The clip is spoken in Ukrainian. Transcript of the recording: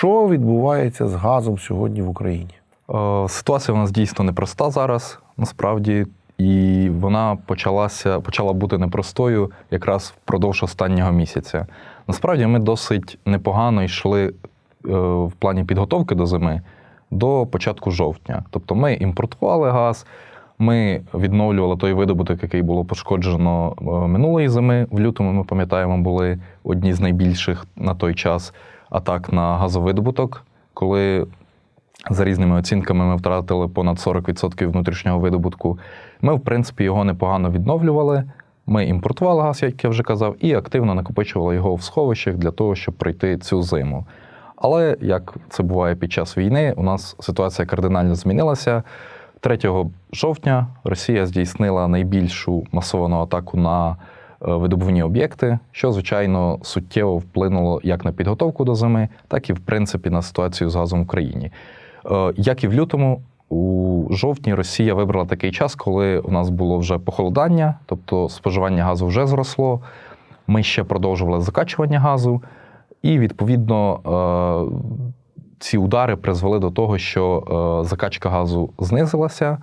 Що відбувається з газом сьогодні в Україні? Е, Ситуація у нас дійсно непроста зараз, насправді, і вона почалася, почала бути непростою якраз впродовж останнього місяця. Насправді ми досить непогано йшли е, в плані підготовки до зими до початку жовтня. Тобто ми імпортували газ, ми відновлювали той видобуток, який було пошкоджено е, минулої зими. В лютому ми пам'ятаємо, були одні з найбільших на той час атак на газовидобуток, коли за різними оцінками ми втратили понад 40% внутрішнього видобутку. Ми, в принципі, його непогано відновлювали. Ми імпортували газ, як я вже казав, і активно накопичували його в сховищах для того, щоб пройти цю зиму. Але як це буває під час війни, у нас ситуація кардинально змінилася. 3 жовтня Росія здійснила найбільшу масовану атаку на видобувні об'єкти, що, звичайно, суттєво вплинуло як на підготовку до зими, так і в принципі на ситуацію з газом в Україні. Е, Як і в лютому, у жовтні Росія вибрала такий час, коли у нас було вже похолодання, тобто споживання газу вже зросло. Ми ще продовжували закачування газу, і відповідно е, ці удари призвели до того, що е, закачка газу знизилася.